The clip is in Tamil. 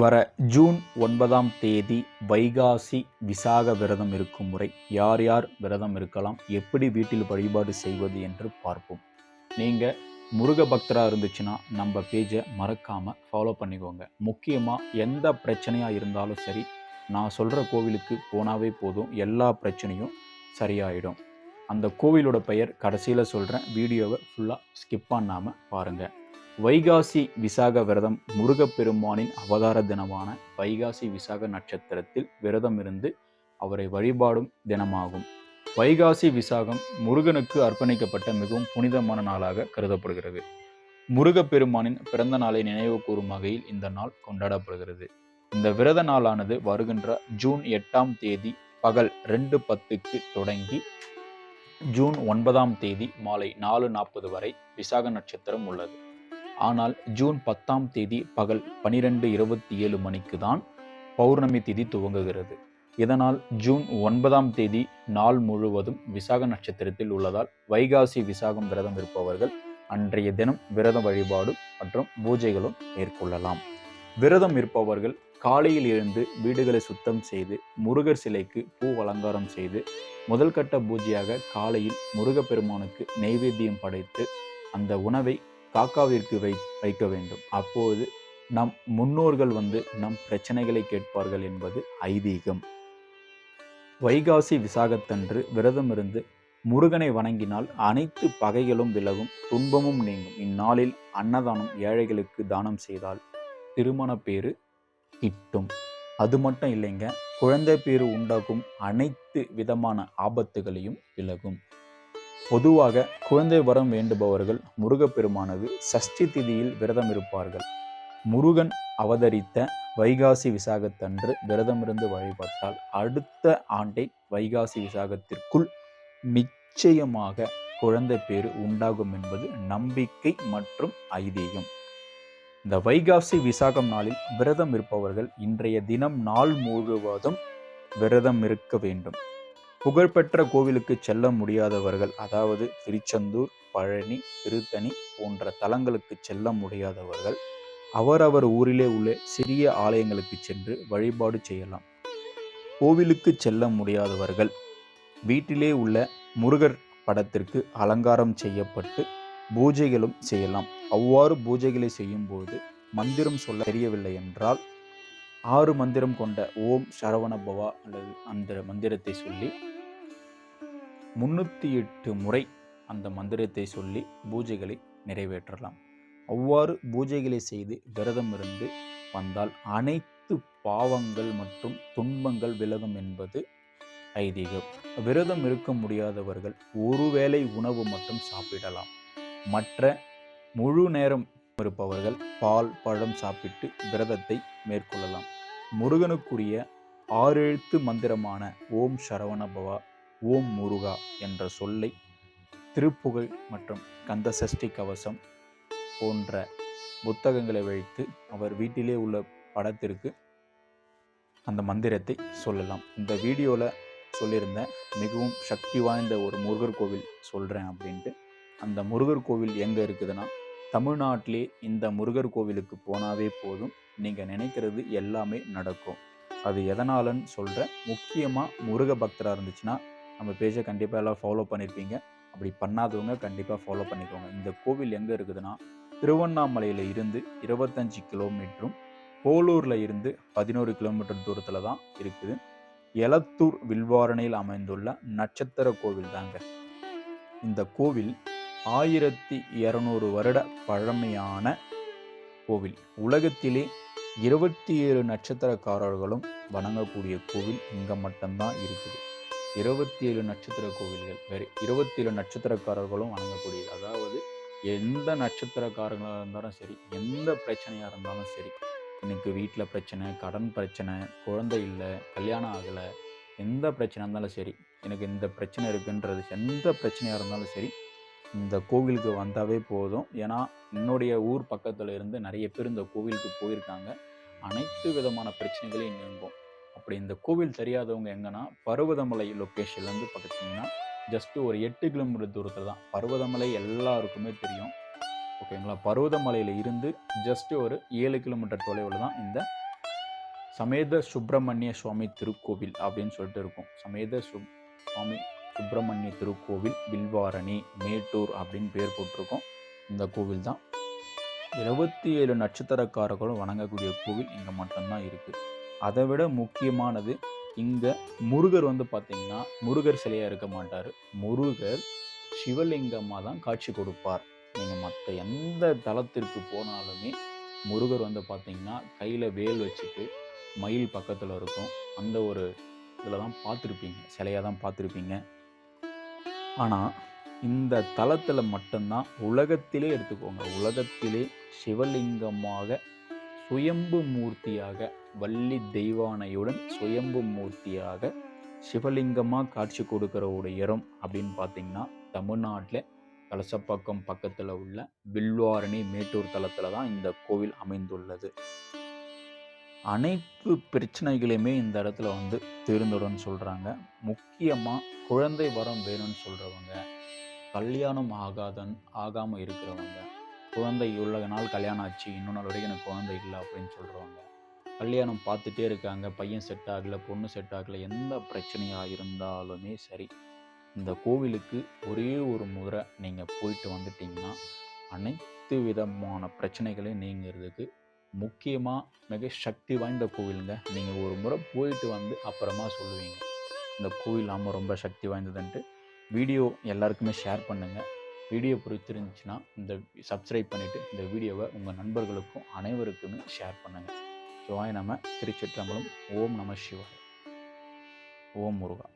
வர ஜூன் ஒன்பதாம் தேதி வைகாசி விசாக விரதம் இருக்கும் முறை. யார் யார் விரதம் இருக்கலாம் எப்படி வீட்டில் வழிபாடு செய்வது என்று பார்ப்போம். நீங்கள் முருக பக்தராக இருந்துச்சுன்னா நம்ம பேஜை மறக்காமல் ஃபாலோ பண்ணிக்கோங்க. முக்கியமாக எந்த பிரச்சனையாக இருந்தாலும் சரி நான் சொல்கிற கோவிலுக்கு போனாவே போதும். எல்லா பிரச்சனையும் சரியாயிடும். அந்த கோவிலோட பெயர் கடைசியில் சொல்கிறேன் வீடியோவை ஃபுல்லாக ஸ்கிப் பண்ணாமல் பாருங்கள் வைகாசி விசாக விரதம் முருகப்பெருமானின் அவதார தினமான வைகாசி விசாக நட்சத்திரத்தில் விரதம் இருந்து அவரை வழிபாடும் தினமாகும். வைகாசி விசாகம் முருகனுக்கு அர்ப்பணிக்கப்பட்ட மிகவும் புனிதமான நாளாக கருதப்படுகிறது. முருகப்பெருமானின் பிறந்த நாளை நினைவு கூறும் வகையில் இந்த நாள் கொண்டாடப்படுகிறது. இந்த விரத நாளானது வருகின்ற ஜூன் எட்டாம் தேதி பகல் ரெண்டு பத்துக்கு தொடங்கி ஜூன் ஒன்பதாம் தேதி மாலை நாலு நாற்பது வரை விசாக நட்சத்திரம் உள்ளது. ஆனால் ஜூன் பத்தாம் தேதி பகல் பனிரெண்டு இருபத்தி ஏழு மணிக்கு தான் பௌர்ணமி திதி துவங்குகிறது. இதனால் ஜூன் ஒன்பதாம் தேதி நாள் முழுவதும் விசாக நட்சத்திரத்தில் உள்ளதால் வைகாசி விசாகம் விரதம் இருப்பவர்கள் அன்றைய தினம் விரத வழிபாடு மற்றும் பூஜைகளும் மேற்கொள்ளலாம். விரதம் இருப்பவர்கள் காலையில் எழுந்து வீடுகளை சுத்தம் செய்து முருகர் சிலைக்கு பூ அலங்காரம் செய்து முதல் கட்ட பூஜையாக காலையில் முருகப்பெருமானுக்கு நெய்வேத்தியம் படைத்து அந்த உணவை காக்காவிற்கு வை வைக்க வேண்டும். அப்போது நம் முன்னோர்கள் வந்து நம் பிரச்சனைகளை கேட்பார்கள் என்பது ஐதீகம். வைகாசி விசாகத்தன்று விரதமிருந்து முருகனை வணங்கினால் அனைத்து பகைகளும் விலகும் துன்பமும் நீங்கும். இந்நாளில் அன்னதானம் ஏழைகளுக்கு தானம் செய்தால் திருமண பேரு கிட்டும். அது மட்டும் இல்லைங்க குழந்தை பேரு உண்டாகும் அனைத்து விதமான ஆபத்துகளையும் விலகும். பொதுவாக குழந்தை வரம் வேண்டுபவர்கள் முருகப்பெருமானது சஷ்டி திதியில் விரதம் இருப்பார்கள். முருகன் அவதரித்த வைகாசி விசாகத்தன்று விரதமிருந்து வழிபட்டால் அடுத்த ஆண்டை வைகாசி விசாகத்திற்குள் நிச்சயமாக குழந்தை பேரு உண்டாகும் என்பது நம்பிக்கை மற்றும் ஐதீகம். இந்த வைகாசி விசாகம் நாளில் விரதம் இருப்பவர்கள் இன்றைய தினம் நாள் முழுவதும் விரதம் இருக்க வேண்டும். புகழ்பெற்ற கோவிலுக்கு செல்ல முடியாதவர்கள் அதாவது திருச்செந்தூர் பழனி திருத்தணி போன்ற தலங்களுக்கு செல்ல முடியாதவர்கள் அவரவர் ஊரிலே உள்ள சிறிய ஆலயங்களுக்கு சென்று வழிபாடு செய்யலாம். கோவிலுக்கு செல்ல முடியாதவர்கள் வீட்டிலே உள்ள முருகர் படத்திற்கு அலங்காரம் செய்யப்பட்டு பூஜைகளும் செய்யலாம். அவ்வாறு பூஜைகளை செய்யும்போது மந்திரம் சொல்ல தெரியவில்லை என்றால் ஆறு மந்திரம் கொண்ட ஓம் சரவண பவா அல்லது அந்த மந்திரத்தை சொல்லி முன்னூற்றி எட்டு முறை அந்த மந்திரத்தை சொல்லி பூஜைகளை நிறைவேற்றலாம். அவ்வாறு பூஜைகளை செய்து விரதம் இருந்து வந்தால் அனைத்து பாவங்கள் மற்றும் துன்பங்கள் விலகும் என்பது ஐதீகம். விரதம் இருக்க முடியாதவர்கள் ஒருவேளை உணவு மட்டும் சாப்பிடலாம். மற்ற முழு நேரம் இருப்பவர்கள் பால் பழம் சாப்பிட்டு விரதத்தை மேற்கொள்ளலாம். முருகனுக்குரிய ஆறெழுத்து மந்திரமான ஓம் சரவண பவா ஓம் முருகா என்ற சொல்லை திருப்புகழ் மற்றும் கந்தசஷ்டி கவசம் போன்ற புத்தகங்களை வைத்து அவர் வீட்டிலே உள்ள படத்திற்கு அந்த மந்திரத்தை சொல்லலாம். இந்த வீடியோவில் சொல்லியிருந்தேன் மிகவும் சக்தி வாய்ந்த ஒரு முருகர் கோவில் சொல்கிறேன் அப்படின்ட்டு. அந்த முருகர் கோவில் எங்கே இருக்குதுன்னா தமிழ்நாட்டிலே இந்த முருகர் கோவிலுக்கு போனாவே போதும். நீங்கள் நினைக்கிறது எல்லாமே நடக்கும். அது எதனாலன்னு சொல்கிறேன் முக்கியமாக முருக பக்தராக இருந்துச்சுன்னா நம்ம பேஜை கண்டிப்பாக எல்லாம் ஃபாலோ பண்ணியிருப்பீங்க அப்படி பண்ணாதவங்க கண்டிப்பாக ஃபாலோ பண்ணிக்கோங்க. இந்த கோவில் எங்கே இருக்குதுன்னா திருவண்ணாமலையில் இருந்து இருபத்தஞ்சி கிலோமீட்டரும் போலூரில் இருந்து பதினோரு கிலோமீட்டர் தூரத்தில் தான் இருக்குது. எலத்தூர் வில்வாரணையில் அமைந்துள்ள நட்சத்திர கோவில் தாங்க இந்த கோவில் ஆயிரத்தி இரநூறு வருட பழமையான கோவில். உலகத்திலே இருபத்தி ஏழு நட்சத்திரக்காரர்களும் வணங்கக்கூடிய கோவில் இங்கே மட்டும்தான் இருக்குது. இருபத்தி ஏழு நட்சத்திர கோவில்கள் வேறு இருபத்தி ஏழு நட்சத்திரக்காரர்களும் வணங்கக்கூடியது. அதாவது எந்த நட்சத்திரக்காரங்களாக இருந்தாலும் சரி எந்த பிரச்சனையாக இருந்தாலும் சரி எனக்கு வீட்டில் பிரச்சனை கடன் பிரச்சனை குழந்தை இல்லை கல்யாணம் ஆகலை எந்த பிரச்சனை இருந்தாலும் சரி எனக்கு இந்த பிரச்சனை இருக்குன்றது எந்த பிரச்சனையாக இருந்தாலும் சரி இந்த கோவிலுக்கு வந்தாவே போதும். ஏன்னா என்னுடைய ஊர் பக்கத்தில் இருந்து நிறைய பேர் இந்த கோவிலுக்கு போயிருக்காங்க. அனைத்து விதமான பிரச்சனைகளையும் நீங்கும். அப்படி இந்த கோவில் தெரியாதவங்க எங்கன்னா பருவதமலை லொக்கேஷன்லேருந்து பார்த்தீங்கன்னா ஜஸ்ட்டு ஒரு எட்டு கிலோமீட்டர் தூரத்தில் தான். பருவதமலை எல்லாருக்குமே தெரியும். ஓகேங்களா பருவதமலையில் இருந்து ஜஸ்ட்டு ஒரு ஏழு கிலோமீட்டர் தொலைவில் தான் இந்த சமேத சுப்பிரமணிய சுவாமி திருக்கோவில் அப்படின்னு சொல்லிட்டு இருக்கும். சமேத சு சுவாமி சுப்பிரமணிய திருக்கோவில் வில்வாரணி மேட்டூர் அப்படின்னு பேர் போட்டிருக்கோம். இந்த கோவில் தான். இருபத்தி ஏழு நட்சத்திரக்காரர்களும் வணங்கக்கூடிய கோவில் இங்கே மட்டும்தான் இருக்குது அதை விட முக்கியமானது இங்கே முருகர் வந்து பார்த்தீங்கன்னா முருகர் சிலையாக இருக்க மாட்டார். முருகர் சிவலிங்கமாக தான் காட்சி கொடுப்பார். நீங்கள் மற்ற எந்த தளத்திற்கு போனாலுமே முருகர் வந்து பார்த்தீங்கன்னா கையில் வேல் வச்சுட்டு மயில் பக்கத்தில் இருக்கும். அந்த ஒரு இதில் தான் பார்த்துருப்பீங்க சிலையாக தான் பார்த்துருப்பீங்க ஆனால் இந்த தலத்தில் மட்டும்தான் உலகத்திலே எடுத்துக்கோங்க. உலகத்திலே சிவலிங்கமாக சுயம்பு மூர்த்தியாக வள்ளி தெய்வானையுடன் சுயம்பு மூர்த்தியாக சிவலிங்கமாக காட்சி கொடுக்குற ஒரு இடம் அப்படின்னு பார்த்தீங்கன்னா தமிழ்நாட்டில் கலசப்பாக்கம் பக்கத்தில் உள்ள வில்வாரணி மேட்டூர் தலத்தில் தான் இந்த கோவில் அமைந்துள்ளது. அனைத்து பிரச்சனைகளையுமே இந்த இடத்துல வந்து தீர்ந்துடும் சொல்கிறாங்க முக்கியமாக குழந்தை வரம் வேணும்னு சொல்கிறவங்க கல்யாணம் ஆகாதன் ஆகாமல் இருக்கிறவங்க குழந்தை இவ்வளோ நாள் கல்யாணம் ஆச்சு இன்னொன்று நாள் வரைக்கும் எனக்கு குழந்தை இல்லை அப்படின்னு சொல்கிறவங்க கல்யாணம் பார்த்துட்டே இருக்காங்க பையன் செட் ஆகலை பொண்ணு செட் ஆகலை எந்த பிரச்சனையாக இருந்தாலுமே சரி இந்த கோவிலுக்கு ஒரே ஒரு முறை நீங்கள் போயிட்டு வந்துட்டிங்கன்னா அனைத்து விதமான பிரச்சனைகளையும் நீங்கிறதுக்கு முக்கியமாக மிக சக்தி வாய்ந்த கோவிலுங்க. நீங்கள் ஒரு முறை போயிட்டு வந்து அப்புறமா சொல்லுவீங்க. இந்த கோவில் ஆமாம் ரொம்ப சக்தி வாய்ந்ததுன்ட்டு. வீடியோ எல்லாருக்குமே ஷேர் பண்ணுங்கள் வீடியோ பிடிச்சிருந்துச்சுன்னா இந்த சப்ஸ்கிரைப் பண்ணிவிட்டு இந்த வீடியோவை உங்கள் நண்பர்களுக்கும் அனைவருக்குமே ஷேர் பண்ணுங்கள் சிவாய் நம்ம திருச்சிற்றம்பலம் ஓம் நம சிவாய். ஓம் முருகா.